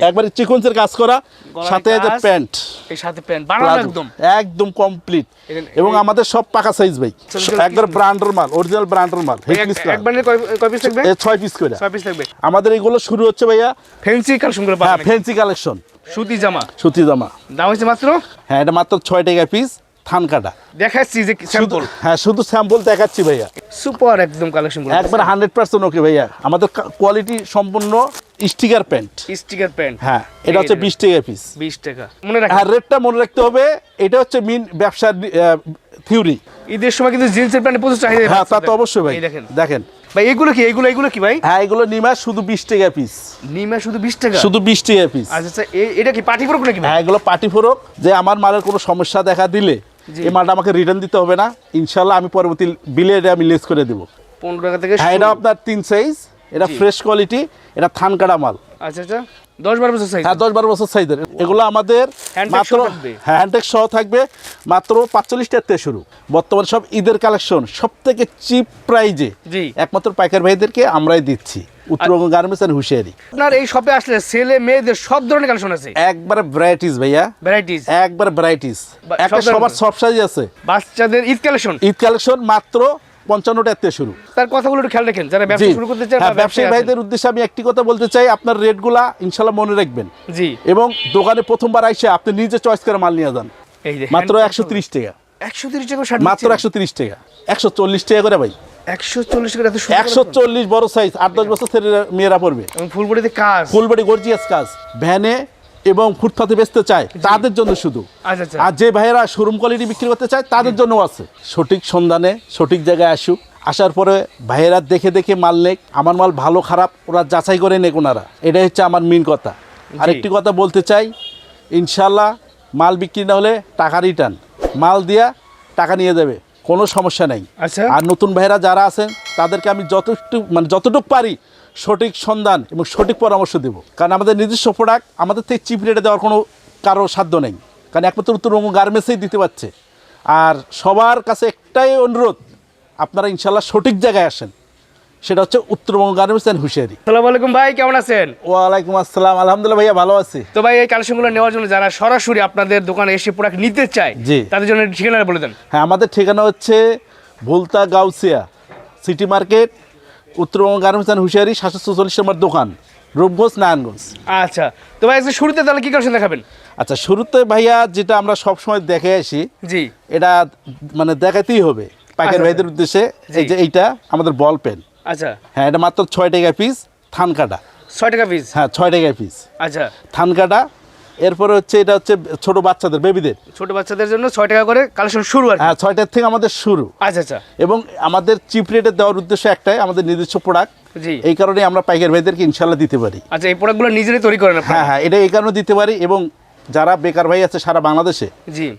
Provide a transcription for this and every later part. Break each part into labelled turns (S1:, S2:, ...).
S1: একবারে চিকনসের কাজ করা সাথে যে প্যান্ট।
S2: এই সাথে প্যান্ট। বানানো একদম।
S1: একদম কমপ্লিট এবং আমাদের সব পাকা সাইজ ভাই। একবার ব্র্যান্ডের মাল অরিজিনাল ব্র্যান্ডের মাল
S2: এক- কয় পিস
S1: এ ছয় পিস করে।
S2: ছয় পিস থাকবে।
S1: আমাদের এগুলো শুরু হচ্ছে ভাইয়া
S2: ফ্যান্সি কালেকশন করে
S1: হ্যাঁ ফ্যান্সি কালেকশন
S2: সুতি জামা।
S1: সুতি জামা।
S2: দাম হচ্ছে মাত্র?
S1: হ্যাঁ এটা মাত্র ছয় টাকা পিস থান কাটা।
S2: দেখাচ্ছি যে স্যাম্পল
S1: হ্যাঁ শুধু স্যাম্পল দেখাচ্ছি ভাইয়া।
S2: সুপার একদম কালেকশন
S1: একবার হান্ড্রেড পার্সেন্ট ওকে ভাইয়া। আমাদের কোয়ালিটি সম্পূর্ণ স্টিকার প্যান্ট
S2: স্টিকার প্যান্ট
S1: হ্যাঁ এটা হচ্ছে বিশ টাকা পিস
S2: বিশ টাকা। মনে রাখেন
S1: হ্যাঁ রেটটা মনে রাখতে হবে এটা হচ্ছে মিন ব্যবসার থিওরি
S2: ঈদের সময় কিন্তু জিন্সের প্যান্টে প্রচুর চাহিদা
S1: হ্যাঁ তা তো অবশ্যই ভাই।
S2: দেখেন।
S1: দেখেন।
S2: ভাই এগুলো কি? এগুলো এগুলো কি ভাই?
S1: হ্যাঁ এগুলো নিমা শুধু বিশ টাকা পিস
S2: নিমা শুধু বিশ টাকা?
S1: শুধু বিশ টাকা পিস
S2: আচ্ছা আচ্ছা এটা কি পার্টি ফ্রক নাকি ভাই?
S1: হ্যাঁ এগুলো পার্টি ফোরক যে আমার মালের কোনো সমস্যা দেখা দিলে। এই মালটা আমাকে রিটার্ন দিতে হবে না। ইনশাল্লাহ আমি পরবর্তী বিলে এটা আমি লেস করে দেবো।
S2: পনেরো টাকা থেকে
S1: হ্যাঁ এটা আপনার তিন সাইজ এটা ফ্রেশ কোয়ালিটি এটা থান কাটা মাল।
S2: আচ্ছা আচ্ছা। দশ বারো বছর সাইজ
S1: হ্যাঁ দশ বারো বছর সাইজের এগুলো আমাদের মাত্র
S2: সহ
S1: হ্যাঁ থাকবে। মাত্র পাঁচচল্লিশ টাকা শুরু। বর্তমানে সব ঈদের কালেকশন সব থেকে চিপ প্রাইজে
S2: জি।
S1: একমাত্র পাইকার ভাইদেরকে আমরাই দিচ্ছি। Uttarbanga garments and hosiery.
S2: আপনার এই শপে আসলে ছেলে মেয়েদের সব ধরনের কালেকশন আছে?
S1: একবারে ভ্যারাইটিস ভাইয়া।
S2: ভ্যারাইটিস
S1: একবার ভ্যারাইটিস একটা সবার সব সাইজ আছে।
S2: বাচ্চাদের ঈদ কালেকশন
S1: ঈদ কালেকশন মাত্র পঞ্চান্ন টাকা থেকে শুরু।
S2: তার কথাগুলো একটু খেয়াল রাখেন যারা ব্যবসা শুরু করতে
S1: হ্যাঁ ব্যবসায়ী ভাইদের উদ্দেশ্যে আমি একটি কথা বলতে চাই আপনার রেটগুলা ইনশাল্লাহ মনে রাখবেন।
S2: জি।
S1: এবং দোকানে প্রথমবার আইসে আপনি নিজে চয়েস করে মাল নিয়ে যান। মাত্র একশো তিরিশ টাকা।
S2: একশো তিরিশ টাকা ষাট
S1: মাত্র একশো তিরিশ টাকা। একশো চল্লিশ টাকা করে ভাই।
S2: একশো চল্লিশ এত
S1: বড় সাইজ আট দশ বছর মেয়েরা পড়বে।
S2: ফুলবড়িতে কাজ।
S1: ফুলবাড়ি গর্জিয়াস কাজ। ভ্যানে এবং ফুটপাতে বেচতে চায় তাদের জন্য শুধু।
S2: আচ্ছা আচ্ছা।
S1: আর যে ভাইয়েরা শোরুম কোয়ালিটি বিক্রি করতে চায় তাদের জন্য আছে। সঠিক সন্ধানে সঠিক জায়গায় আসুক। আসার পরে ভাইয়েরা দেখে দেখে মাল নেক আমার মাল ভালো খারাপ ওরা যাচাই করে নেক ওনারা। এটাই হচ্ছে আমার মেন কথা। আরেকটি কথা বলতে চাই ইনশাল্লাহ মাল বিক্রি না হলে টাকা রিটার্ন মাল দিয়া টাকা নিয়ে যাবে কোনো সমস্যা নেই।
S2: আচ্ছা।
S1: আর নতুন ভাইয়েরা যারা আছেন তাদেরকে আমি যতটুকু মানে যতটুকু পারি সঠিক সন্ধান এবং সঠিক পরামর্শ দেব। কারণ আমাদের নিজস্ব প্রোডাক্ট আমাদের থেকে চিপ রেটে দেওয়ার কোনো কারও সাধ্য নেই। কারণ একমাত্র উত্তরবঙ্গ গার্মেন্টসেই দিতে পারছে। আর সবার কাছে একটাই অনুরোধ আপনারা ইনশাল্লাহ সঠিক জায়গায় আসেন। সেটা হচ্ছে উত্তরবঙ্গ গার্মেন্টস অ্যান্ড হুশিয়ারি।
S2: সালাম আলাইকুম ভাই কেমন আছেন?
S1: ওয়ালাইকুম আসসালাম। আলহামদুলিল্লাহ ভাইয়া ভালো আছি।
S2: তো ভাই এই কালেকশনগুলো নেওয়ার জন্য যারা সরাসরি আপনাদের দোকানে এসে প্রোডাক্ট নিতে চায়
S1: জি।
S2: তাদের জন্য ঠিকানা বলে দেন।
S1: হ্যাঁ আমাদের ঠিকানা হচ্ছে Bhulta Gausia city market Uttarbanga garments and hosiery সাতশো চল্লিশ নম্বর দোকান রূপগঞ্জ নারায়ণগঞ্জ।
S2: আচ্ছা তো ভাই আজকে শুরুতে তাহলে কি কালেকশন দেখাবেন?
S1: আচ্ছা শুরুতে ভাইয়া যেটা আমরা সবসময় দেখে আসি
S2: জি।
S1: এটা মানে দেখাতেই হবে পাইকার
S2: আচ্ছা,
S1: ভাইদের উদ্দেশ্যে এই যে এইটা আমাদের বল পেন।
S2: আচ্ছা।
S1: হ্যাঁ এটা মাত্র ছয় টাকা পিস থান কাটা।
S2: ছয় টাকা পিস
S1: হ্যাঁ ছয় টাকা পিস
S2: আচ্ছা।
S1: থান কাটা এরপরে হচ্ছে এটা হচ্ছে ছোট বাচ্চাদের বেবিদের
S2: ছোট বাচ্চাদের জন্য ছয় টাকা করে কালেকশন শুরু আর
S1: হ্যাঁ ছয়টার থেকে আমাদের শুরু।
S2: আচ্ছা আচ্ছা।
S1: এবং আমাদের চিপ রেটে দেওয়ার উদ্দেশ্য একটাই আমাদের নিজস্ব প্রোডাক্ট
S2: জি।
S1: এই কারণে আমরা পাইকার ভাইদেরকে ইনশাল্লাহ দিতে পারি।
S2: আচ্ছা এই প্রোডাক্টগুলো নিজেরাই তৈরি করেন
S1: হ্যাঁ হ্যাঁ এটা এই কারণে দিতে পারি এবং যারা বেকার ভাই আছে সারা বাংলাদেশে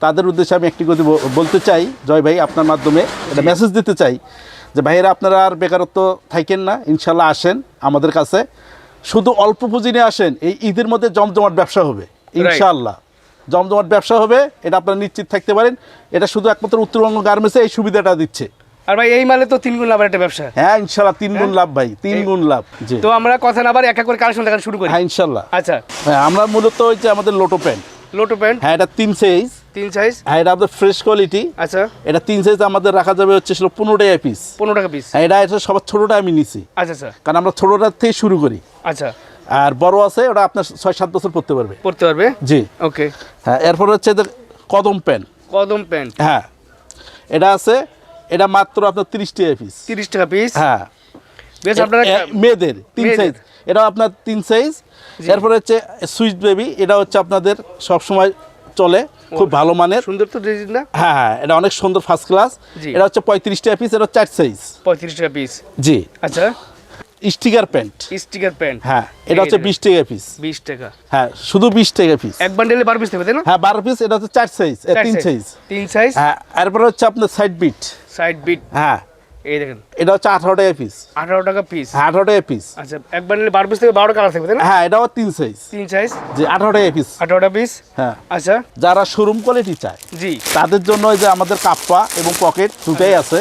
S1: তাদের উদ্দেশ্যে আমি একটি কথা বলতে চাই জয় ভাই আপনার মাধ্যমে এটা মেসেজ দিতে চাই যে ভাইয়েরা আপনারা আর বেকারত্ব থাকেন না ইনশাল্লাহ আসেন আমাদের কাছে। শুধু অল্প পুঁজি নিয়ে আসেন এই ঈদের মধ্যে জমজমাট ব্যবসা হবে। ইনশাল্লাহ জমজমাট ব্যবসা হবে এটা আপনারা নিশ্চিত থাকতে পারেন। এটা শুধু একমাত্র উত্তরবঙ্গ গার্মেন্টসে এই সুবিধাটা দিচ্ছে।
S2: আর ভাই এই মালে তো তিন গুণ লাভের একটা ব্যবসা।
S1: হ্যাঁ ইনশাল্লাহ তিন গুণ লাভ ভাই তিন গুণ লাভ জি।
S2: তো আমরা কথা না আবার এক এক করে কালেকশন দেখা শুরু করি।
S1: হ্যাঁ ইনশাল্লাহ
S2: আচ্ছা।
S1: হ্যাঁ আমরা মূলত ওই যে আমাদের লোটো প্যান্ট
S2: লোটো প্যান্ট
S1: হ্যাঁ এটা তিন সাইজ
S2: তিন সাইজ
S1: হ্যাঁ এটা আমাদের ফ্রেশ কোয়ালিটি
S2: আচ্ছা।
S1: এটা তিন সাইজ আমাদের রাখা যাবে হচ্ছে ছিল পনেরো টাকা পিস
S2: পনেরো টাকা পিস
S1: হ্যাঁ এটা এটা সবার ছোটোটা আমি নিছি।
S2: আচ্ছা আচ্ছা।
S1: কারণ আমরা ছোটোটার থেকে শুরু করি।
S2: আচ্ছা।
S1: আর বড় আছে ওটা আপনার ছয় সাত বছর পড়তে পারবে।
S2: পড়তে পারবে?
S1: জি।
S2: ওকে।
S1: হ্যাঁ এরপর হচ্ছে কদম প্যান্ট।
S2: কদম প্যান্ট।
S1: হ্যাঁ। এটা আছে এটা মাত্র আপনার তিরিশ টাকা পিস
S2: তিরিশ টাকা পিস
S1: হ্যাঁ।
S2: বেশ আপনারা
S1: মেয়েদের তিন সাইজ এটা আপনার তিন সাইজ এরপরে হচ্ছে সুইচ বেবি এটা হচ্ছে আপনাদের সব সময় চলে খুব ভালো মানের।
S2: সুন্দর তো ডিজাইন না?
S1: হ্যাঁ হ্যাঁ এটা অনেক সুন্দর ফার্স্ট ক্লাস এটা হচ্ছে পঁয়ত্রিশ টাকা পিস এটা চার সাইজ
S2: পঁয়ত্রিশ টাকা পিস
S1: জি।
S2: আচ্ছা।
S1: Sticker pant.
S2: Sticker pant.
S1: হ্যাঁ এটা হচ্ছে বিশ টাকা পিস
S2: বিশ টাকা।
S1: হ্যাঁ শুধু বিশ টাকা পিস
S2: এক বান্ডেলে বারো পিস থাকবে তাই না?
S1: হ্যাঁ বারো পিস এটা হচ্ছে চার সাইজ তিন সাইজ
S2: তিন সাইজ
S1: হ্যাঁ এরপরে হচ্ছে আপনার সাইড বিট
S2: সাইড বিট
S1: হ্যাঁ।
S2: এই দেখেন।
S1: এটা হচ্ছে আঠারো টাকা পিস
S2: আঠারো টাকা পিস
S1: হ্যাঁ আঠারো টাকা পিস
S2: আচ্ছা এক বান্ডেলে বারো পিস থেকে বারো কালার থাকবে তাই না?
S1: হ্যাঁ এটাও তিন সাইজ
S2: তিন সাইজ
S1: জি আঠারো টাকা পিস
S2: আঠারোটা পিস
S1: হ্যাঁ।
S2: আচ্ছা।
S1: যারা শোরুম কোয়ালিটি চায়
S2: জি।
S1: তাদের জন্য যে আমাদের কাপ্পা এবং পকেট দুটাই আছে।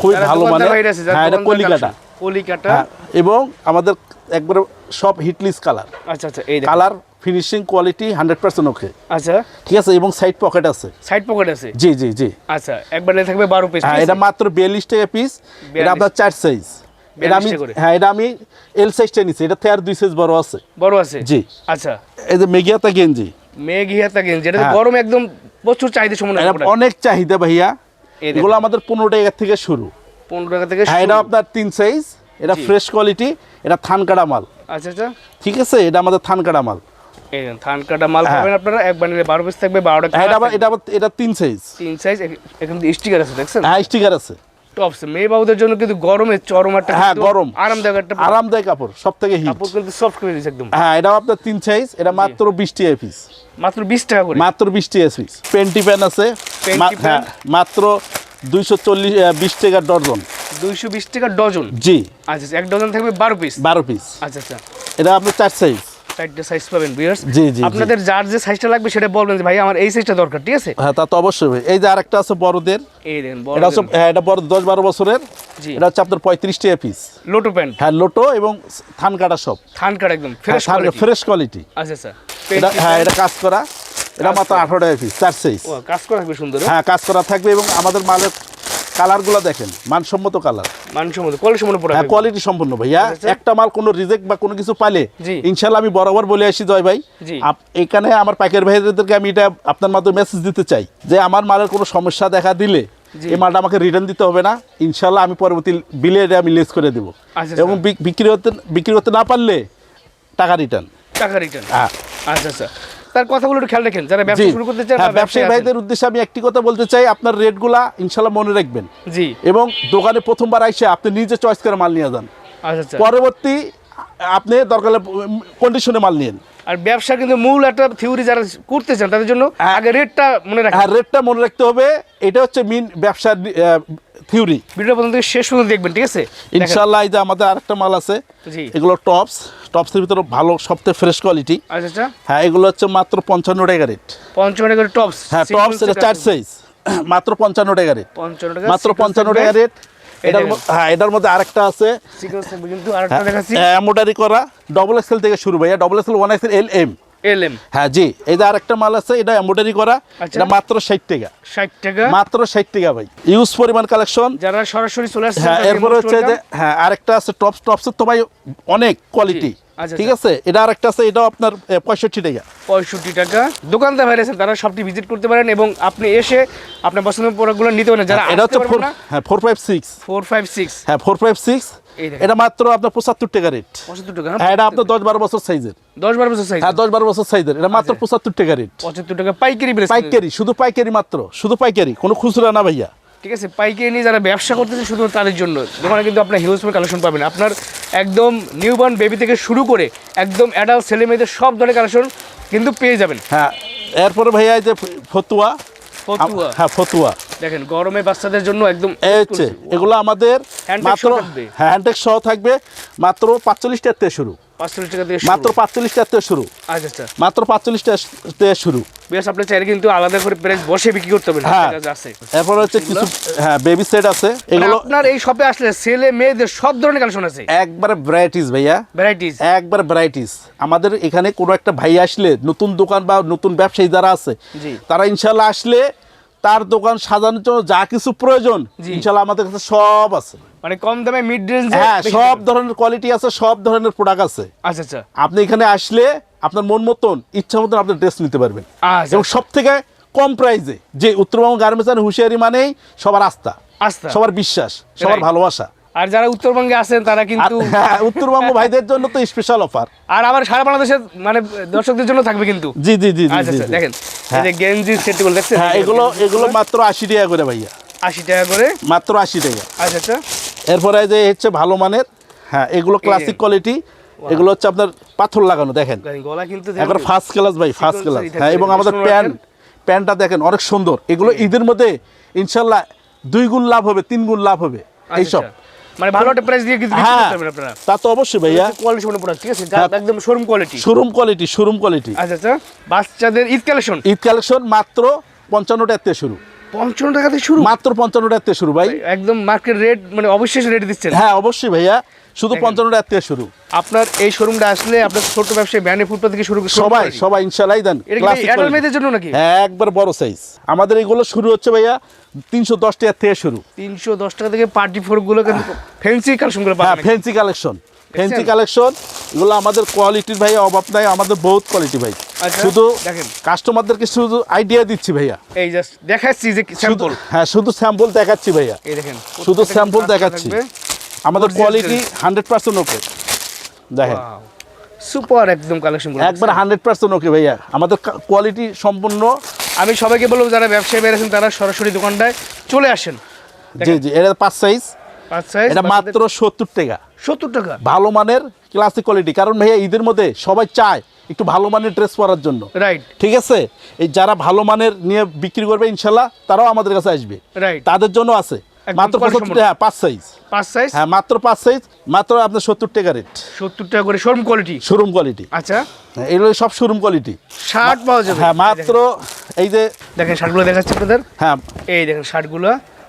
S1: খুবই ভালো মানে হ্যাঁ এটা
S2: দোকানদার
S1: কলিকাটা হ্যাঁ এবং আমাদের একবারে সব হিটলিস কালার
S2: আচ্ছা আচ্ছা এই
S1: colour finishing quality hundred percent okay
S2: আচ্ছা।
S1: ঠিক আছে এবং সাইড পকেট আছে।
S2: সাইড পকেট আছে?
S1: জি জি জি।
S2: আচ্ছা একবার থাকবে বারো পিস
S1: হ্যাঁ এটা মাত্র বিয়াল্লিশ টাকা পিস এটা আপনার চার সাইজ এটা আমি
S2: 42 টাকা করে।
S1: হ্যাঁ এটা আমি এল সাইজটা এটা থেকে আর দুই সাইজ বড় আছে।
S2: বড় আছে?
S1: জি।
S2: আচ্ছা।
S1: এই যে মেঘিয়াতা গেঞ্জি।
S2: মেঘিয়াতা গেঞ্জি যেটা
S1: হ্যাঁ।
S2: গরমে একদম প্রচুর চাহিদা
S1: এটা অনেক চাহিদা ভাইয়া। এগুলো আমাদের পনেরো টাকা থেকে শুরু।
S2: পনেরো টাকা থেকে
S1: হ্যাঁ এটা। আপনার তিন সাইজ এটা ফ্রেশ কোয়ালিটি এটা থান কাটা মাল।
S2: আচ্ছা আচ্ছা।
S1: ঠিক আছে? এটা আমাদের থান কাটা মাল।
S2: থান কাটা মাল
S1: হ্যাঁ।
S2: পাবেন আপনারা এক বান্ডিলে বারো পিস থাকবে বারোটা
S1: হ্যাঁ, এটা আবার এটা আবার এটা তিন সাইজ
S2: তিন সাইজ এখানে স্টিকার আছে দেখছেন?
S1: হ্যাঁ স্টিকার আছে।
S2: টপস মেয়ে বাবুদের জন্য কিন্তু গরমে চরম একটা
S1: হ্যাঁ, গরম।
S2: আরামদায়ক একটা
S1: আরামদায়ক কাপড় সব থেকে হিট
S2: কাপড় কিন্তু সফট করে দিয়েছে একদম।
S1: হ্যাঁ এটা আপনার তিন সাইজ এটা মাত্র বিশ টাকা পিস
S2: মাত্র বিশ টাকা করে?
S1: মাত্র বিশ টাকা পিস পেন্টি প্যান আছে। হ্যাঁ মাত্র দুইশো চল্লিশ বিশ টাকা ডর্জন
S2: দুইশো বিশ টাকা ডজন?
S1: জি।
S2: আচ্ছা আচ্ছা, এক ডজন থাকবে বারো পিস
S1: বারো পিস
S2: আচ্ছা আচ্ছা।
S1: এটা আপনার চার সাইজ
S2: চারটে সাইজ পাবেন বিয়ার্স
S1: জি, জি।
S2: আপনাদের যার যে সাইজটা লাগবে সেটা বলবেন ভাই আমার এই সাইজটা দরকার ঠিক আছে?
S1: হ্যাঁ তা তো অবশ্যই এই যে আরেকটা আছে বড়দের।
S2: এই দেখেন
S1: এটা হচ্ছে হ্যাঁ এটা বড় দশ বারো বছরের।
S2: জি।
S1: এটা হচ্ছে আপনার পঁয়ত্রিশ টাকা পিস
S2: লোটো প্যান্ট।
S1: হ্যাঁ লোটো এবং থান কাটা সব।
S2: থান কাট একদম ফ্রেশ
S1: ফ্রেশ কোয়ালিটি
S2: আচ্ছা আচ্ছা।
S1: এটা হ্যাঁ এটা কাজ করা। এটা মাত্র আঠারো টাকা পিস চার সাইজ
S2: কাজ করা থাকবে সুন্দর
S1: হ্যাঁ কাজ করা থাকবে এবং আমাদের মালের কালারগুলো দেখেন মানসম্মত কালার।
S2: মধ্যে কোয়ালিটি পড়া
S1: হ্যাঁ কোয়ালিটি সম্পূর্ণ ভাইয়া।
S2: আচ্ছা।
S1: একটা মাল কোনো রিজেক্ট বা কোনো কিছু পাইলে
S2: জি।
S1: ইনশাল্লাহ আমি বরাবর বলে আসি জয় ভাই। এখানে আমার পাইকার ভাইদেরকে আমি এটা আপনার মাধ্যমে মেসেজ দিতে চাই যে আমার মালের কোনো সমস্যা দেখা দিলে এই মালটা আমাকে রিটার্ন দিতে হবে না ইনশাল্লাহ আমি পরবর্তী বিলে এটা আমি লেস করে দেবো।
S2: আচ্ছা,
S1: এবং বিক- বিক্রি হতে বিক্রি করতে না পারলে টাকা রিটার্ন
S2: টাকা রিটার্ন
S1: হ্যাঁ।
S2: আচ্ছা আচ্ছা। তার কথাগুলো একটু খেয়াল রাখেন যারা ব্যবসা শুরু করতে চান
S1: হ্যাঁ ব্যবসায়ী
S2: ব্যবসায়ী
S1: ভাইদের উদ্দেশ্যে আমি একটি কথা বলতে চাই আপনার রেটগুলা ইনশাল্লাহ মনে রাখবেন।
S2: জি।
S1: এবং দোকানে প্রথমবার আইসে আপনি নিজে চয়েস করে মাল নিয়ে যান।
S2: আচ্ছা আচ্ছা।
S1: পরবর্তী আপনি দরকার কন্ডিশনে মাল নিয়েন।
S2: আর ব্যবসা কিন্তু মূল একটা থিওরি যারা করতে চান তাদের জন্য
S1: হ্যাঁ।
S2: আগে রেটটা মনে রাখেন।
S1: হ্যাঁ রেটটা মনে রাখতে হবে। এটা হচ্ছে মিন ব্যবসার থিওরি
S2: ভিডিও পর্যন্ত শেষ পর্যন্ত দেখবেন ঠিক আছে? দেখেন।
S1: ইনশাল্লাহ এই যে আমাদের আরেকটা মাল আছে
S2: জি।
S1: এগুলো টপস টপসের ভিতরে ভালো সবথেকে ফ্রেশ কোয়ালিটি
S2: আচ্ছা
S1: হ্যাঁ এগুলো হচ্ছে মাত্র পঞ্চান্ন টাকা রেট
S2: পঞ্চান্ন টাকা টপস
S1: হ্যাঁ টপস এটা চার সাইজ মাত্র পঞ্চান্ন টাকা রেট মাত্র পঞ্চান্ন। টাকা রেট এটার মধ্যে- হ্যাঁ এটার মধ্যে আরেকটা আছে।
S2: দেখাচ্ছি।
S1: এমোডারি করা। ডবল এক্সেল থেকে শুরু ভাইয়া। Double XL one XL L M
S2: L M
S1: হ্যাঁ জি। এই যে আরেকটা মাল আছে এটা এমব্রয়ডারি করা।
S2: আচ্ছা।
S1: এটা মাত্র ষাট টাকা।
S2: ষাট টাকা।
S1: মাত্র ষাট টাকা ভাই। ইউজ পরিমাণ কালেকশন
S2: যারা সরাসরি চলে আসছে
S1: হ্যাঁ এরপরে হচ্ছে যে হ্যাঁ আরেকটা আছে টপস টপসের তো ভাই অনেক কোয়ালিটি ঠিক আছে? এটা আরেকটা আছে এটাও আপনার পঁয়ষট্টি টাকা।
S2: পঁয়ষট্টি টাকা। দোকানদার ভাই আছেন তারা সবটি ভিজিট করতে পারেন এবং আপনি এসে আপনার পছন্দের প্রোডাক্টগুলো নিতে পারেন। যারা
S1: এটা হচ্ছে ফোর হ্যাঁ four five six
S2: four five six
S1: হ্যাঁ ফোর ফাইভ সিক্স এটা মাত্র আপনার পঁচাত্তর টাকা রেট
S2: পঁচাত্তর টাকা
S1: হ্যাঁ এটা আপনার দশ বারো বছর সাইজের
S2: দশ বারো বছর সাইজ
S1: হ্যাঁ দশ বারো বছর সাইজের এটা মাত্র
S2: আচ্ছা।
S1: পঁচাত্তর টাকা রেট
S2: পঁচাত্তর টাকা পাইকারি
S1: পাইকারি শুধু পাইকারি মাত্র শুধু পাইকারি কোনো খুচরা না ভাইয়া।
S2: ঠিক আছে পাইকারি নিয়ে যারা ব্যবসা করতেছে শুধু তাদের জন্য। দোকানে কিন্তু আপনার হিউজ কালেকশন পাবেন। আপনার একদম নিউবর্ন বেবি থেকে শুরু করে একদম অ্যাডাল্ট ছেলে মেয়েদের সব ধরনের কালেকশন কিন্তু পেয়ে যাবেন।
S1: হ্যাঁ এরপরে ভাইয়া যে ফতুয়া।
S2: ফতুয়া।
S1: হ্যাঁ ফতুয়া।
S2: দেখেন গরমে বাচ্চাদের জন্য একদম
S1: এগুলো আমাদের মাত্র
S2: থাকবে?
S1: হ্যাঁ হ্যান্ডটেক সহ থাকবে মাত্র পাঁচচল্লিশ টাকা থেকে শুরু।
S2: পাঁচচল্লিশ টাকা থেকে
S1: মাত্র পাঁচচল্লিশ টাকা থেকে শুরু।
S2: আচ্ছা আচ্ছা।
S1: মাত্র পাঁচচল্লিশ টাকা থেকে শুরু।
S2: বেশ আপনার চাইলে কিন্তু আলাদা করে প্রাইস বসে বিক্রি করতে হবে
S1: হ্যাঁ।
S2: আছে।
S1: এরপর হচ্ছে কিছু হ্যাঁ বেবি সেট আছে।
S2: মানে
S1: এগুলো
S2: আপনার এই শপে আসলে ছেলে মেয়েদের সব ধরনের কালেকশন আছে?
S1: একবারে ভ্যারাইটিস ভাইয়া।
S2: ভ্যারাইটিস
S1: একবার ভ্যারাইটিস আমাদের এখানে কোনো একটা ভাই আসলে নতুন দোকান বা নতুন ব্যবসায়ী যারা আছে তারা ইনশাল্লাহ আসলে তার দোকান সাজানোর জন্য যা কিছু প্রয়োজন। ইনশাল্লাহ আমাদের কাছে সব আছে।
S2: মানে কম দামে মিড রেঞ্জ
S1: হ্যাঁ সব ধরনের কোয়ালিটি আছে সব ধরনের প্রোডাক্ট আছে।
S2: আচ্ছা আচ্ছা।
S1: আপনি এখানে আসলে আপনার মন মতন ইচ্ছা মতন আপনি ড্রেস নিতে পারবেন।
S2: আচ্ছা।
S1: এবং সব থেকে কম প্রাইসে যে উত্তরবঙ্গ গার্মেন্টস হুঁশিয়ারি মানেই সবার আস্থা
S2: আস্থা।
S1: সবার বিশ্বাস সবার ভালোবাসা।
S2: আর যারা উত্তরবঙ্গে আছেন তারা কিন্তু
S1: হ্যাঁ, উত্তরবঙ্গ ভাইদের জন্য তো স্পেশাল অফার
S2: আর আবার সারা বাংলাদেশের মানে দর্শকদের জন্য থাকবে কিন্তু।
S1: জি জি জি
S2: আচ্ছা আচ্ছা। দেখেন এই
S1: হ্যাঁ।
S2: যে গেঞ্জি সেটগুলো দেখছেন?
S1: হ্যাঁ এগুলো এগুলো মাত্র আশি টাকা করে ভাইয়া।
S2: আশি টাকা করে?
S1: মাত্র আশি টাকা।
S2: আচ্ছা আচ্ছা।
S1: এরপরে যে হচ্ছে ভালো মানের হ্যাঁ এগুলো ক্লাসিক কোয়ালিটি এগুলো হচ্ছে আপনার পাথর লাগানো দেখেন।
S2: গলা কিন্তু
S1: একবার ফার্স্ট ক্লাস ভাই ফার্স্ট ক্লাস হ্যাঁ এবং আমাদের প্যান্ট প্যান্টটা দেখেন অনেক সুন্দর। এগুলো ঈদের মধ্যে ইনশাল্লাহ দুই গুণ লাভ হবে তিন গুণ লাভ হবে। এইসব।
S2: আচ্ছা, মানে ভালো একটা প্রাইস দিয়ে কিছু
S1: হ্যাঁ
S2: আপনারা।
S1: তা তো অবশ্যই ভাইয়া।
S2: কোয়ালিটি সম্পূর্ণ প্রোডাক্ট ঠিক আছে?
S1: হ্যাঁ।
S2: একদম showroom quality
S1: showroom quality showroom quality
S2: আচ্ছা আচ্ছা। বাচ্চাদের ঈদ কালেকশন
S1: ঈদ কালেকশন মাত্র পঞ্চান্ন টাকা থেকে শুরু।
S2: পঞ্চান্ন টাকা থেকে শুরু?
S1: মাত্র পঞ্চান্ন টাকা থেকে শুরু ভাই।
S2: একদম মার্কেট রেট মানে অবশ্যই রেট দিচ্ছেন।
S1: হ্যাঁ অবশ্যই ভাইয়া। শুধু। পঞ্চান্ন টাকা থেকে শুরু।
S2: আপনার এই শোরুমটা আসলে আপনার ছোট ব্যবসায়ী ব্যান্ডে ফুটপাত থেকে শুরু
S1: সবাই সবাই। ইনশাল্লাহ দেন।
S2: মেয়েদের জন্য নাকি?
S1: হ্যাঁ একবার বড় সাইজ আমাদের এগুলো শুরু হচ্ছে ভাইয়া তিনশো দশ টাকা থেকে শুরু।
S2: তিনশো দশ টাকা থেকে পার্টি ফোরগুলো কিন্তু ফ্যান্সি কালেকশনগুলো
S1: হ্যাঁ ফ্যান্সি কালেকশন ফ্যান্সি কালেকশন এগুলো আমাদের কোয়ালিটির ভাই অভাব নাই আমাদের বহুত কোয়ালিটি ভাই।
S2: আচ্ছা,
S1: শুধু
S2: দেখেন।
S1: কাস্টমারদেরকে শুধু আইডিয়া দিচ্ছি ভাইয়া।
S2: এই জাস্ট দেখাচ্ছি যে স্যাম্পল
S1: হ্যাঁ শুধু স্যাম্পল দেখাচ্ছি ভাইয়া।
S2: এই দেখেন
S1: শুধু স্যাম্পল দেখাচ্ছি। আমাদের কোয়ালিটি হান্ড্রেড পার্সেন্ট ওকে দেখেন।
S2: সুপার একদম কালেকশন
S1: একবার হান্ড্রেড পার্সেন্ট ওকে ভাইয়া। আমাদের কোয়ালিটি সম্পূর্ণ।
S2: আমি সবাইকে বলব যারা ব্যবসায়ী বেড়েছেন তারা সরাসরি দোকানটায় চলে আসেন।
S1: জি জি এটা পাঁচ সাইজ এটা মাত্র সত্তর টাকা।
S2: সত্তর টাকা।
S1: ভালো মানের ক্লাসিক কোয়ালিটি কারণ ভাইয়া ঈদের মধ্যে সবাই চায় একটু ভালো মানের ড্রেস পরার জন্য।
S2: রাইট
S1: ঠিক আছে? এই যারা ভালো মানের নিয়ে বিক্রি করবে ইনশাল্লাহ তারাও আমাদের কাছে আসবে।
S2: রাইট
S1: তাদের জন্য আছে। মাত্র হ্যাঁ, পাঁচ সাইজ
S2: পাঁচ সাইজ
S1: হ্যাঁ মাত্র পাঁচ সাইজ মাত্র আপনার সত্তর টাকা রেট
S2: সত্তর টাকা করে শোরুম কোয়ালিটি
S1: শোরুম কোয়ালিটি
S2: আচ্ছা।
S1: এগুলো সব শোরুম কোয়ালিটি
S2: শার্ট পাওয়া যাবে।
S1: হ্যাঁ মাত্র এই যে
S2: দেখেন শার্টগুলো দেখাচ্ছি আপনাদের।
S1: হ্যাঁ।
S2: এই দেখেন শার্টগুলো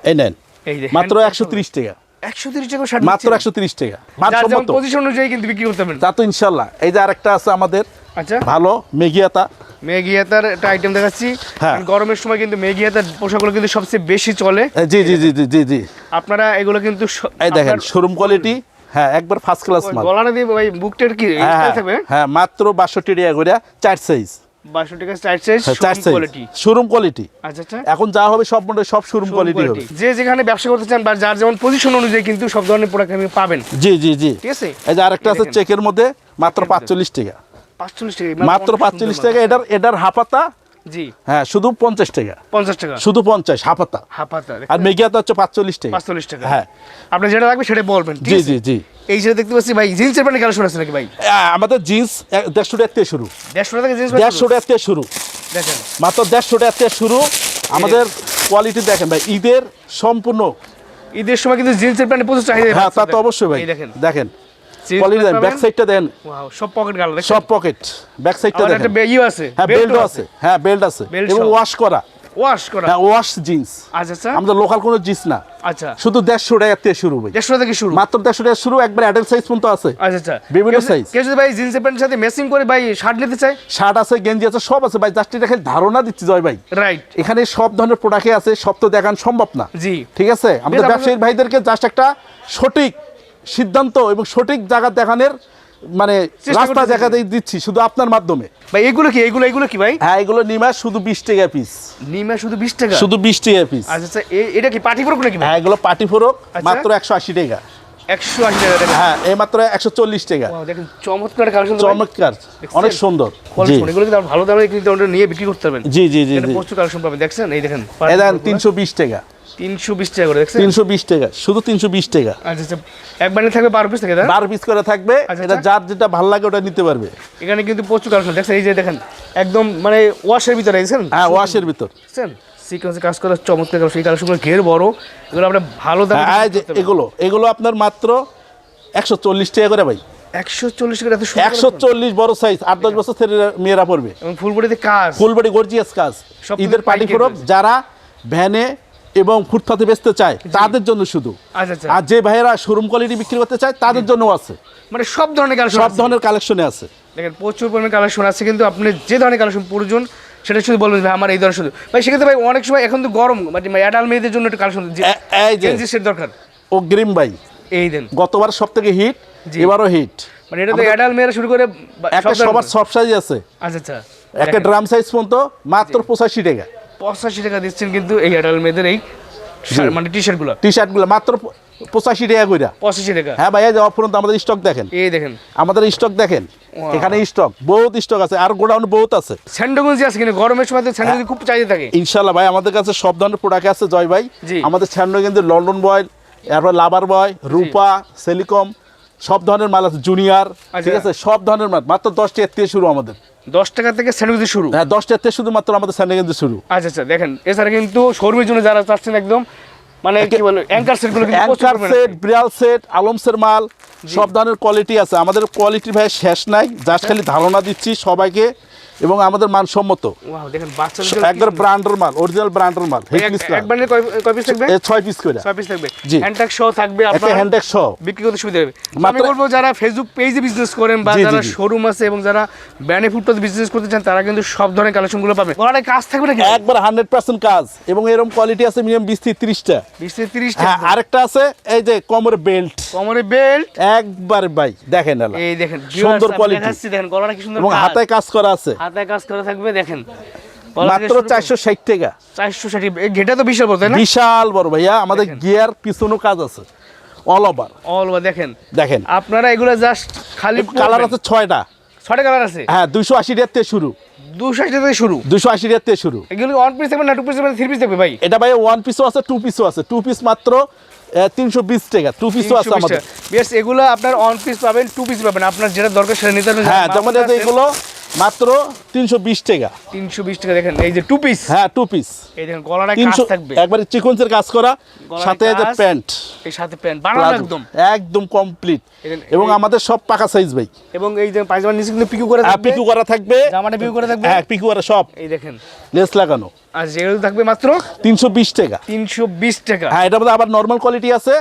S1: এই নেন।
S2: এই যে
S1: মাত্র একশো তিরিশ টাকা।
S2: একশো তিরিশ টাকা শার্ট
S1: মাত্র একশো তিরিশ টাকা। মানসম্মত
S2: পজিশন অনুযায়ী কিন্তু বিক্রি করতে পারবেন।
S1: তা তো ইনশাল্লাহ। এই যে আরেকটা আছে আমাদের।
S2: আচ্ছা।
S1: ভালো মেগিয়াতা
S2: ম্যাগি হাতার একটা আইটেম দেখাচ্ছি।
S1: হ্যাঁ।
S2: গরমের সময় কিন্তু ম্যাগি হাতার পোশাকগুলো কিন্তু সবচেয়ে বেশি চলে।
S1: জি জি জি জি জি জি।
S2: আপনারা এগুলো কিন্তু
S1: এই দেখেন শোরুম কোয়ালিটি হ্যাঁ একবার ফার্স্ট ক্লাস মাল।
S2: গলাটা দিয়ে ওই বুকটার কি স্টাইল থাকবে?
S1: হ্যাঁ মাত্র বাষট্টি টাকা করে চার সাইজ
S2: বাষট্টি টাকা চার সাইজ
S1: চার সাইজ
S2: কোয়ালিটি
S1: শোরুম কোয়ালিটি
S2: আচ্ছা আচ্ছা।
S1: এখন যা হবে সব সব শোরুম কোয়ালিটি হবে।
S2: যে যেখানে ব্যবসা করতে চান বা যার যেমন পজিশন অনুযায়ী কিন্তু সব ধরনের প্রোডাক্ট আপনি পাবেন।
S1: জি জি জি।
S2: ঠিক আছে?
S1: এই যে আরেকটা আছে চেকের মধ্যে মাত্র পাঁচচল্লিশ টাকা।
S2: পাঁচচল্লিশ টাকা
S1: মাত্র পাঁচচল্লিশ টাকা এটার এটার হাফাতা?
S2: জি।
S1: হ্যাঁ শুধু পঞ্চাশ টাকা।
S2: পঞ্চাশ টাকা।
S1: শুধু পঞ্চাশ হাফাতা।
S2: হাফাতা
S1: আর মেগিয়াতা হচ্ছে পাঁচচল্লিশ টাকা।
S2: পাঁচচল্লিশ টাকা।
S1: হ্যাঁ।
S2: আপনি যেটা লাগবে সেটা বলবেন
S1: জি জি জি।
S2: এই যে দেখতে পাচ্ছি ভাই জিন্সের প্যান্ট কালেকশন আছে নাকি ভাই?
S1: আমাদের জিন্স দেড়শো টাকা থেকে শুরু।
S2: দেড়শো টাকা জিন্স
S1: দেড়শো টাকা থেকে শুরু।
S2: দেখেন।
S1: মাত্র দেড়শো টাকা থেকে শুরু। আমাদের কোয়ালিটি দেখেন ভাই ঈদের সম্পূর্ণ।
S2: ঈদের সময় কিন্তু জিন্সের প্যান্ট প্রচুর চাহিদা
S1: হ্যাঁ তা তো অবশ্যই ভাই।
S2: দেখেন।
S1: দেখেন। কোয়ালিটি দেন ব্যাক সাইডটা দেন।
S2: সব পকেট গাল
S1: সব পকেট ব্যাক সাইডটা
S2: আমাদের একটা ইউ আছে।
S1: হ্যাঁ
S2: belt
S1: আছে। হ্যাঁ বেল্ট আছে। এবং ওয়াশ করা।
S2: ওয়াশ করা।
S1: হ্যাঁ ওয়াশ জিন্স
S2: আচ্ছা আচ্ছা।
S1: আমাদের লোকাল কোনো জিন্স না।
S2: আচ্ছা।
S1: শুধু দেড়শো টাকা থেকে শুরু ভাই।
S2: দেড়শো থেকে শুরু।
S1: মাত্র দেড়শো টাকা শুরু একবার অ্যাডাল্ট সাইজ পর্যন্ত আছে।
S2: আচ্ছা আচ্ছা।
S1: বিভিন্ন
S2: কেউ কেউ যদি ভাই জিন্সের প্যান্টের সাথে ম্যাচিং করে ভাই শার্ট নিতে চায়?
S1: শার্ট আছে গেঞ্জি আছে সব আছে ভাই। জাস্ট এটা খালি ধারণা দিচ্ছি জয় ভাই।
S2: রাইট
S1: এখানে সব ধরনের প্রোডাক্টই আছে সব তো দেখান সম্ভব না।
S2: জি।
S1: ঠিক আছে? আমাদের ব্যবসায়ী ভাইদেরকে জাস্ট একটা সঠিক সিদ্ধান্ত এবং সঠিক জায়গা দেখানোর মানে রাস্তা। দেখা দিয়ে দিচ্ছি শুধু আপনার মাধ্যমে।
S2: ভাই এগুলো কি? এগুলো এগুলো কি ভাই?
S1: হ্যাঁ এগুলো নিমা শুধু বিশ টাকা পিস
S2: নিমা শুধু বিশ টাকা?
S1: শুধু বিশ টাকা পিস
S2: আচ্ছা আচ্ছা এটা কি পার্টি ফ্রক নাকি ভাই?
S1: হ্যাঁ এগুলো পার্টি ফোরক
S2: আচ্ছা।
S1: মাত্র একশো আশি টাকা।
S2: একশো আশি টাকা
S1: হ্যাঁ এই মাত্র একশো চল্লিশ টাকা।
S2: দেখেন চমৎকার কালেকশন
S1: চমৎকার অনেক সুন্দর।
S2: এগুলো কিন্তু ভালো দামে কিন্তু নিয়ে বিক্রি করতে পারবেন।
S1: জি জি জি
S2: প্রচুর কালেকশন পাবেন দেখছেন? এই দেখেন
S1: এই দেখেন তিনশো বিশ টাকা।
S2: তিনশো বিশ টাকা করে দেখছেন?
S1: টাকা শুধু তিনশো বিশ টাকা।
S2: আচ্ছা আচ্ছা। এক থাকবে পিস থেকে না?
S1: বার পিস করে থাকবে
S2: আচ্ছা,
S1: এটা
S2: আচ্ছা।
S1: যার যেটা ভালো লাগে ওটা নিতে পারবে।
S2: এখানে কিন্তু প্রচুর কালেকশন দেখছেন? এই যে দেখেন একদম মানে ওয়াশের ভিতরে দেখছেন?
S1: হ্যাঁ ওয়াশের ভিতর।
S2: দেখছেন? সিকোয়েন্সে কাজ চমৎকার কালেকশন এই কালেকশনগুলো ঘের বড় এগুলো আমরা ভালো দামে
S1: হ্যাঁ এগুলো এগুলো আপনার মাত্র একশো চল্লিশ টাকা করে ভাই।
S2: একশো চল্লিশ টাকা এত
S1: একশো চল্লিশ বড় সাইজ আট দশ বছর ছেলেরা মেয়েরা পড়বে
S2: এবং ফুলবড়িতে কাজ।
S1: ফুলবাড়ি গর্জিয়াস কাজ। ঈদের পার্টি যারা ভ্যানে এবং ফুটপাতে বেচতে চায় তাদের জন্য শুধু।
S2: আচ্ছা আচ্ছা।
S1: আর যে ভাইয়েরা শোরুম কোয়ালিটি বিক্রি করতে চায় তাদের জন্য আছে।
S2: মানে সব ধরনের কালেকশন
S1: সব ধরনের কালেকশনে আছে।
S2: দেখেন প্রচুর পরিমাণে কালেকশন আছে কিন্তু আপনি যে ধরনের কালেকশন প্রয়োজন সেটা শুধু বলবেন ভাই আমার এই ধরনের শুধু। ভাই সেক্ষেত্রে ভাই অনেক সময় এখন তো গরম মানে অ্যাডাল মেয়েদের জন্য একটু কালেকশন
S1: এ- এই যে
S2: সেট দরকার।
S1: ও গ্রিম ভাই
S2: এই দেন।
S1: গতবার সব থেকে হিট। এবারও হিট
S2: মানে এটা তো অ্যাডাল মেয়েরা শুরু করে
S1: একটা
S2: সব
S1: সবার সব সাইজ আছে।
S2: আচ্ছা আচ্ছা।
S1: একটা ড্রাম সাইজ পর্যন্ত মাত্র পঁচাশি টাকা।
S2: পঁচাশি টাকা দিচ্ছেন কিন্তু এই অ্যাডাল মেয়েদের এই মানে টি শার্টগুলো
S1: টি শার্টগুলো মাত্র পঁচাশি টাকা কইরা।
S2: পঁচাশি টাকা।
S1: হ্যাঁ ভাইয়া যাওয়া পর্যন্ত আমাদের স্টক দেখেন।
S2: এই দেখেন।
S1: আমাদের স্টক দেখেন। এখানে স্টক বহুত স্টক আছে আর গোডাউন বহুত আছে।
S2: স্যান্ডোগঞ্জি আছে কিন্তু গরমের সময় তো। স্যান্ডোগঞ্জি খুব চাহিদা থাকে।
S1: ইনশাল্লাহ ভাই আমাদের কাছে সব ধরনের প্রোডাক্ট আছে জয় ভাই। আমাদের স্যান্ডো কিন্তু লন্ডন বয় এরপর লাভার বয় রূপা সেলিকম সব ধরনের মাল আছে জুনিয়র ঠিক
S2: আচ্ছা।
S1: আছে? সব ধরনের মাল মাত্র দশ টাকা থেকে শুরু আমাদের।
S2: দশ টাকা থেকে স্যান্ডউইচ শুরু।
S1: হ্যাঁ দশ টাকা থেকে শুধুমাত্র আমাদের স্যান্ডউইচ শুরু।
S2: আচ্ছা আচ্ছা দেখেন এছাড়া কিন্তু শোরুমের জন্য যারা চাচ্ছেন একদম মানে কি বলে অ্যাঙ্কার সেটগুলো কিন্তু
S1: অ্যাঙ্কার সেট ব্রিয়াল সেট আলমসের মাল সব ধরনের কোয়ালিটি আছে। আমাদের কোয়ালিটির ভাই শেষ নাই জাস্ট খালি ধারণা দিচ্ছি সবাইকে। এবং আমাদের মানসম্মত
S2: ওয়াও দেখেন বাচ্চাদের জন্য
S1: একবার ব্র্যান্ডের মাল অরিজিনাল ব্র্যান্ডের মাল
S2: কি- এক- এক বান্ডেল কয় কয় পিস থাকবে?
S1: এ পিস করে।
S2: ছয় পিস থাকবে।
S1: জি।
S2: হ্যান্ডট্যাগ সহ থাকবে আপনার
S1: হ্যান্ডেক সহ।
S2: বিক্রি করতে সুবিধা হবে। আমি বলব যারা ফেসবুক পেজে বিজনেস করেন বা
S1: জি, জি,
S2: যারা শোরুম আছে এবং যারা ব্র্যান্ডে ফুটপাথ বিজনেস করতে চান তারা কিন্তু সব ধরনের কালেকশনগুলো পাবে। গলায় কাজ থাকবে নাকি?
S1: একবার হান্ড্রেড পার্সেন্ট কাজ এবং এরকম কোয়ালিটি আছে মিনিমাম থেকে
S2: থেকে
S1: হ্যাঁ আরেকটা আছে এই যে কোমর বেল্ট
S2: কোমরে বেল্ট
S1: একবার ভাই দেখেন এলা।
S2: এই দেখেন
S1: সুন্দর
S2: দেখেন গলাটা কি সুন্দর
S1: এবং। হাতায় কাজ করা আছে।
S2: হাতায় কাজ করা থাকবে দেখেন।
S1: মাত্র চারশো ষাট টাকা।
S2: চারশো ষাট ঘেটা তো বিশাল বড় তাই না?
S1: বিশাল বড় ভাইয়া আমাদের গিয়ার পিছনেও কাজ আছে অল ওভার
S2: অল দেখেন।
S1: দেখেন।
S2: আপনারা এগুলো জাস্ট খালি
S1: কালার আছে ছয়টা।
S2: ছয়টা কালার আছে?
S1: হ্যাঁ দুইশো আশি টাকার থেকে শুরু।
S2: দুশো আশি থেকে শুরু?
S1: দুইশো আশি টাকার থেকে শুরু।
S2: এগুলো ওয়ান পিস না টু পিস থ্রি পিস ভাই?
S1: এটা ভাই ওয়ান পিসও আছে টু পিসও আছে। টু পিস মাত্র তিনশো বিশ টাকা। টু পিসও আছে আমাদের।
S2: বেশ এগুলো আপনার অন পিস পাবেন টু পিস পাবেন। আপনার যেটা দরকার সেটা নিতে
S1: হ্যাঁ যেমন এগুলো মাত্র তিনশো বিশ টাকা।
S2: তিনশো বিশ টাকা দেখেন এই যে টু পিস
S1: হ্যাঁ টু পিস
S2: এই দেখেন গলাটা কাজ
S1: তিনশো
S2: থাকবে।
S1: একবারে চিকনসের কাজ করা সাথে যে প্যান্ট।
S2: এই সাথে প্যান্ট বানানো একদম।
S1: একদম কমপ্লিট এবং আমাদের সব পাকা সাইজ ভাই।
S2: এবং এই যে পায়জামার নিচে কিন্তু পিকু করে
S1: হ্যাঁ,
S2: থাকবে।
S1: পিকু করা থাকবে।
S2: জামাটা পিকু করে থাকবে।
S1: হ্যাঁ পিকু করা সব।
S2: এই দেখেন।
S1: লেস লাগানো।
S2: আর যেগুলো থাকবে মাত্র?
S1: তিনশো বিশ টাকা।
S2: তিনশো বিশ টাকা।
S1: হ্যাঁ এটার মধ্যে আবার নর্মাল কোয়ালিটি আছে।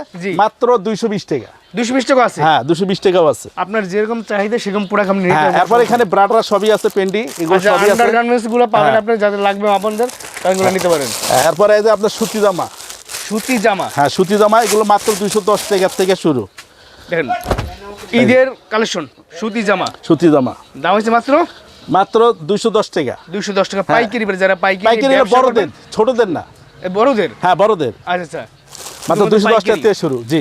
S1: মাত্র দুইশো বিশ টাকা।
S2: দুশো বিশ টাকা আছে?
S1: হ্যাঁ দুশো বিশ টাকাও আছে।
S2: আপনার যেরকম চাহিদা সেরকম পুরো আপনি
S1: হ্যাঁ
S2: পারবেন।
S1: এখানে ব্রাডরা সবই আছে পেন্ডি এগুলো
S2: আচ্ছা
S1: সবই আছে।
S2: আন্ডারগুলো পাবেন
S1: হ্যাঁ।
S2: আপনার যাদের লাগবে আপনাদের তারা নিতে পারেন।
S1: এরপরে এই যে আপনার সুতি জামা।
S2: সুতি জামা?
S1: হ্যাঁ সুতি জামা এগুলো মাত্র দুইশো দশ টাকা থেকে শুরু।
S2: দেখেন ঈদের কালেকশন সুতি জামা।
S1: সুতি জামা।
S2: দাম হচ্ছে মাত্র?
S1: মাত্র দুইশো দশ টাকা।
S2: দুইশো দশ টাকা পাইকারি যারা পাইকারি
S1: পাইকারি বড়দের ছোটদের না।
S2: বড়দের?
S1: হ্যাঁ বড়দের।
S2: আচ্ছা আচ্ছা।
S1: মাত্র
S2: শুধুমাত্র
S1: দুইশো দশ টাকা থেকে শুরু জি।